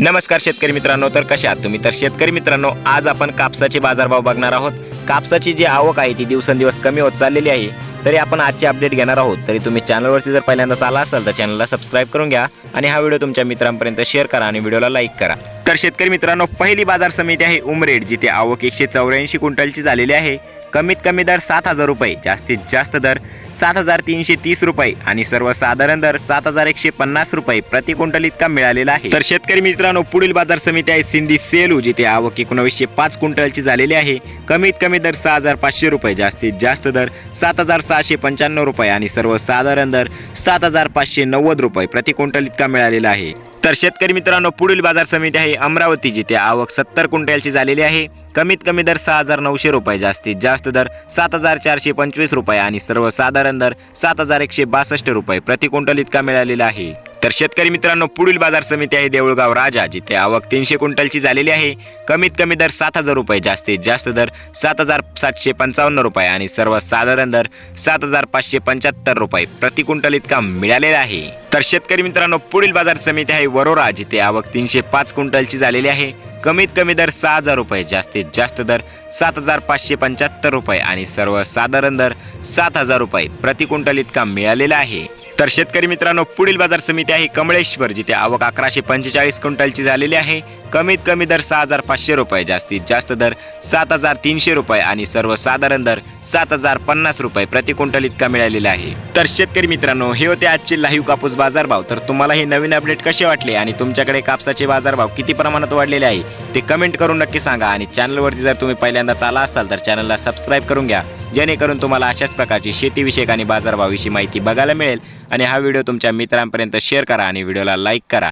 नमस्कार शेतकरी मित्रांनो तर कशा आहात तुम्ही? तर शेतकरी मित्रांनो आज आपण कापसाचे बाजारभाव बघणार आहोत. कापसाची जी आवक आहे ती दिवसेंदिवस कमी होत चाललेली आहे. तरी आपण आजचे अपडेट घेणार आहोत. तरी तुम्ही चॅनलवरती जर पहिल्यांदा आला असाल तर चॅनलला सबस्क्राईब करून घ्या आणि हा व्हिडिओ तुमच्या मित्रांपर्यंत शेअर करा आणि व्हिडिओला लाईक करा. तर शेतकरी मित्रांनो पहिली बाजार समिती आहे उमरेड जिथे आवक एकशे चौऱ्याऐंशी क्विंटलची झालेली आहे. कमीत कमी दर सात हजार रुपये जास्तीत जास्त दर सात हजार तीनशे तीस रुपये आणि सर्वसाधारण दर सात हजार एकशे पन्नास रुपये प्रति क्विंटल इतका मिळालेला आहे. तर शेतकरी मित्रांनो पुढील बाजार समिती आहे सिंधी सेलू जिथे आवक एकोणावीसशे पाच क्विंटलची झालेली आहे. कमीत कमी दर सहा हजार पाचशे रुपये जास्तीत जास्त दर सात हजार सहाशे पंच्याण्णव रुपये आणि सर्वसाधारण दर सात हजार पाचशे नव्वद रुपये प्रति क्विंटल इतका मिळालेला आहे. तर शेतकरी मित्रांनो पुढील बाजार समिती आहे अमरावती जिथे आवक सत्तर क्विंटलची झालेली आहे. कमीत कमी दर सहा हजार नऊशे रुपये जास्तीत जास्त दर सात हजार चारशे पंचवीस रुपये आणि सर्वसाधारण दर सात हजार एकशे बासष्ट रुपये प्रति क्विंटल इतका मिळालेला आहे. तर शेतकरी मित्रांनो पुढील बाजार समिती आहे देऊळगाव राजा जिथे आवक तीनशे क्विंटलची झालेली आहे. कमीत कमी दर सात हजार रुपये जास्तीत जास्त दर सात हजार सातशे पंचावन्न रुपये आणि सर्वसाधारण दर सात हजार पाचशे पंच्याहत्तर रुपये प्रति क्विंटल इतका मिळालेला आहे. तर शेतकरी मित्रांनो पुढील बाजार समिती आहे वरोरा जिथे आवक तीनशे पाच क्विंटलची झालेली आहे. कमीत कमी दर सहा हजार रुपये जास्तीत जास्त दर सात हजार पाचशे पंच्याहत्तर रुपये आणि सर्वसाधारण दर सात हजार रुपये. प्रति क्विंटल इतका मिळालेला आहे. तर शेतकरी मित्रांनो पुढील बाजार समिती आहे कमळेश्वर जिथे आवक अकराशे पंचेचाळीस क्विंटलची झालेली आहे. कमीत कमी दर सहा हजार पाचशे रुपये जास्तीत जास्त दर सात हजार तीनशे रुपये आणि सर्वसाधारण दर सात हजार पन्नास रुपये प्रति क्विंटल इतका मिळालेला आहे. तर शेतकरी मित्रांनो हे होते आजचे लाईव्ह कापूस बाजारभाव. तर तुम्हाला हे नवीन अपडेट कसे वाटले आणि तुमच्याकडे कापसाचे बाजारभाव किती प्रमाणात वाढलेले आहे ते कमेंट करून नक्की सांगा. आणि चॅनलवरती जर तुम्ही पहिल्यांदाच आला असाल तर चॅनलला सबस्क्राईब करून घ्या. जेणेकरून तुम्हाला अशाच प्रकारची शेतीविषयक आणि बाजारभावाविषयी माहिती बघायला मिळेल. आणि हा व्हिडिओ तुमच्या मित्रांपर्यंत शेअर करा आणि व्हिडिओला लाईक करा.